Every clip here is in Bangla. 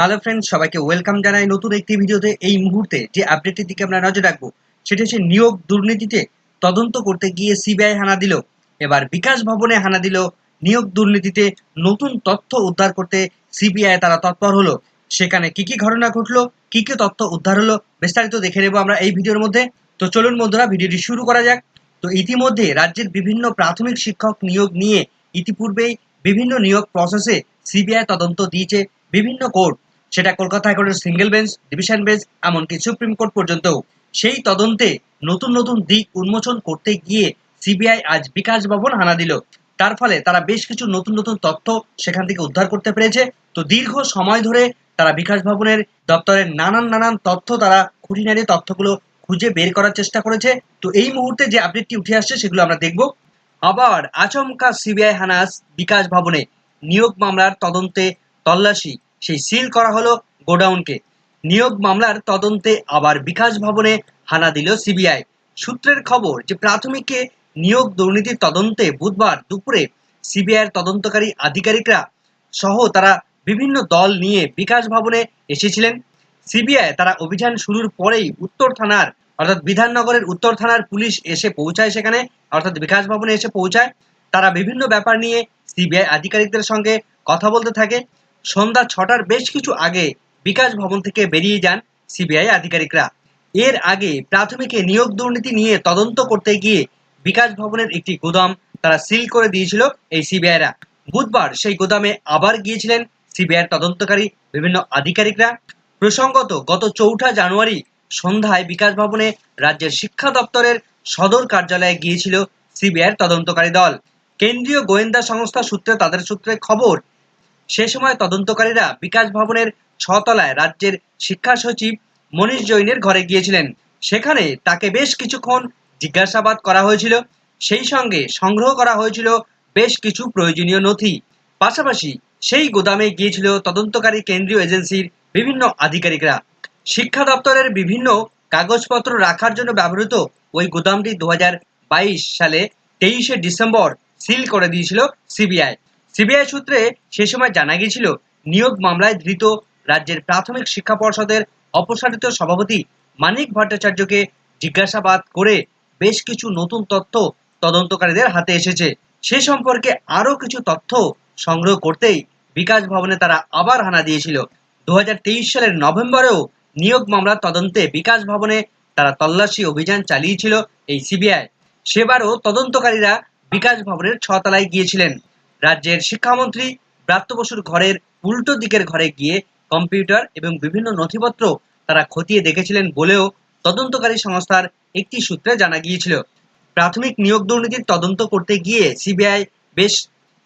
হ্যালো ফ্রেন্ডস সবাইকে ওয়েলকাম জানাই নতুন একটি ভিডিওতে। এই মুহূর্তে যে আপডেটের দিকে আমরা নজর রাখব, সেটা হচ্ছে নিয়োগ দুর্নীতিতে তদন্ত করতে গিয়ে সিবিআই হানা দিল। এবার বিকাশ ভবনে হানা দিল নিয়োগ দুর্নীতিতে নতুন তথ্য উদ্ধার করতে সিবিআই তারা তৎপর হলো। সেখানে কি কি ঘটনা ঘটলো, কি কি তথ্য উদ্ধার হলো, বিস্তারিত দেখে নেব আমরা এই ভিডিওর মধ্যে। তো চলুন বন্ধুরা, ভিডিওটি শুরু করা যাক। তো ইতিমধ্যে রাজ্যের বিভিন্ন প্রাথমিক শিক্ষক নিয়োগ নিয়ে ইতিপূর্বেই বিভিন্ন নিয়োগ প্রসেসে সিবিআই তদন্ত দিয়েছে বিভিন্ন কোর্ট সেটা কলকাতা হাইকোর্টের সিঙ্গেল বেঞ্চ, ডিভিশন বেঞ্চ, এমনকি সুপ্রিম কোর্ট পর্যন্ত সেই তদন্তে নতুন নতুন দিক উন্মোচন করতে গিয়ে সিবিআই আজ বিকাশ ভবন হানা দিল। তার ফলে তারা বেশ কিছু নতুন নতুন তথ্য সেখান থেকে উদ্ধার করতে পেরেছে। তো দীর্ঘ সময় ধরে তারা বিকাশ ভবনের দপ্তরের নানান নানান তথ্য তারা খুঁটিনাটি তথ্যগুলো খুঁজে বের করার চেষ্টা করেছে। তো এই মুহূর্তে যে আপডেটটি উঠে আসছে সেগুলো আমরা দেখব। আবার আচমকা সিবিআই হানাস বিকাশ ভবনে নিয়োগ মামলার তদন্তে তল্লাশি। সেই সিল করা হলো গোডাউনকে। নিয়োগ মামলার তদন্তে আবার বিকাশ ভবনে হানা দিল সিবিআই। সূত্রের খবর যে প্রাথমিকে নিয়োগ দুর্নীতির তদন্তে বুধবার দুপুরে সিবিআইয়ের তদন্তকারী আধিকারিকরা সহ তারা বিভিন্ন দল নিয়ে বিকাশ ভবনে এসেছিলেন। সিবিআই তারা অভিযান শুরুর পরেই উত্তর থানার অর্থাৎ বিধাননগরের উত্তর থানার পুলিশ এসে পৌঁছায় সেখানে, অর্থাৎ বিকাশ ভবনে এসে পৌঁছায়। তারা বিভিন্ন ব্যাপার নিয়ে সিবিআই আধিকারিকদের সঙ্গে কথা বলতে থাকে। সন্ধ্যা ছটার বেশ কিছু আগে বিকাশ ভবন থেকে বেরিয়ে যান সিবিআই আধিকারিকরা। এর আগে প্রাথমিকে নিয়োগ দুর্নীতি নিয়ে তদন্ত করতে গিয়ে বিকাশ ভবনের একটি গোদাম তারা সিল করে দিয়েছিল এই সিবিআইরা। বুধবার সেই গোদামে আবার গিয়েছিলেন সিবিআইয়ের তদন্তকারী বিভিন্ন আধিকারিকরা। প্রসঙ্গত, গত চৌঠা জানুয়ারি সন্ধ্যায় বিকাশ ভবনে রাজ্যের শিক্ষা দপ্তরের সদর কার্যালয়ে গিয়েছিল সিবিআইয়ের তদন্তকারী দল। কেন্দ্রীয় গোয়েন্দা সংস্থা সূত্রে তাদের সূত্রে খবর সে সময় তদন্তকারীরা বিকাশ ভবনের ছতলায় রাজ্যের শিক্ষা সচিব মনীষ জৈনের ঘরে গিয়েছিলেন। সেখানে তাকে বেশ কিছুক্ষণ জিজ্ঞাসাবাদ করা হয়েছিল। সেই সঙ্গে সংগ্রহ করা হয়েছিল বেশ কিছু প্রয়োজনীয় নথি। পাশাপাশি সেই গোদামে গিয়েছিল তদন্তকারী কেন্দ্রীয় এজেন্সির বিভিন্ন আধিকারিকরা। শিক্ষা দপ্তরের বিভিন্ন কাগজপত্র রাখার জন্য ব্যবহৃত ওই গোদামটি দু হাজার বাইশ সালে তেইশে ডিসেম্বর সিল করে দিয়েছিল সিবিআই। সিবিআই সূত্রে সে সময় জানা গিয়েছিল, নিয়োগ মামলায় ধৃত রাজ্যের প্রাথমিক শিক্ষা পর্ষদের অপসারিত সভাপতি মানিক ভট্টাচার্যকে জিজ্ঞাসাবাদ করে বেশ কিছু নতুন তথ্য তদন্তকারীদের হাতে এসেছে। সে সম্পর্কে আরও কিছু তথ্য সংগ্রহ করতেই বিকাশ ভবনে তারা আবার হানা দিয়েছিল। দু হাজার তেইশ সালের নভেম্বরেও নিয়োগ মামলার তদন্তে বিকাশ ভবনে তারা তল্লাশি অভিযান চালিয়েছিল এই সিবিআই। সেবারও তদন্তকারীরা বিকাশ ভবনের ছতলায় গিয়েছিলেন। রাজ্যের শিক্ষামন্ত্রী ব্রাত্য বসুর ঘরের উল্টো দিকের ঘরে গিয়ে কম্পিউটার এবং বিভিন্ন নথিপত্র তারা খতিয়ে দেখেছিলেন বলেও তদন্তকারী সংস্থার একটি সূত্রে জানা গিয়েছিল। প্রাথমিক নিয়োগ দুর্নীতির তদন্ত করতে গিয়ে সিবিআই বেশ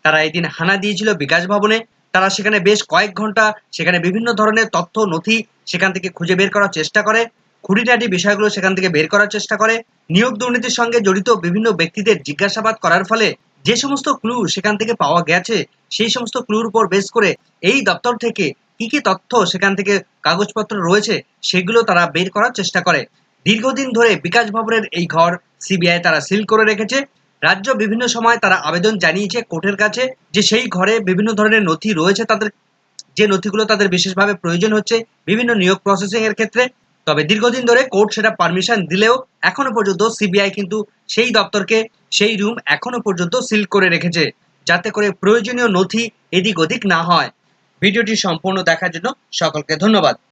তারা এদিন হানা দিয়েছিল বিকাশ ভবনে। তারা সেখানে বেশ কয়েক ঘণ্টা সেখানে বিভিন্ন ধরনের তথ্য, নথি সেখান থেকে খুঁজে বের করার চেষ্টা করে। খুঁটিনাটি বিষয়গুলো সেখান থেকে বের করার চেষ্টা করে। নিয়োগ দুর্নীতির সঙ্গে জড়িত বিভিন্ন ব্যক্তিদের জিজ্ঞাসাবাদ করার ফলে যে সমস্ত ক্লু সেখান থেকে পাওয়া গেছে, সেই সমস্ত ক্লুর উপর বেস করে এই দপ্তর থেকে কি কি তথ্য সেখান থেকে কাগজপত্র রয়েছে, সেগুলো তারা বের করার চেষ্টা করে। দীর্ঘদিন ধরে বিকাশ ভবনের এই ঘর সিবিআই তারা সিল করে রেখেছে। রাজ্য বিভিন্ন সময় তারা আবেদন জানিয়েছে কোর্টের কাছে যে সেই ঘরে বিভিন্ন ধরনের নথি রয়েছে তাদের, যে নথিগুলো তাদের বিশেষভাবে প্রয়োজন হচ্ছে, বিভিন্ন নিয়োগ প্রসেসিং এর ক্ষেত্রে। তবে দীর্ঘদিন ধরে কোর্ট সেটা পারমিশন দিলেও এখনও পর্যন্ত সিবিআই কিন্তু সেই দপ্তরকে সেই রুম এখনও পর্যন্ত সিল করে রেখেছে, যাতে করে প্রয়োজনীয় নথি এদিক ওদিক না হয়। ভিডিওটি সম্পূর্ণ দেখার জন্য সকলকে ধন্যবাদ।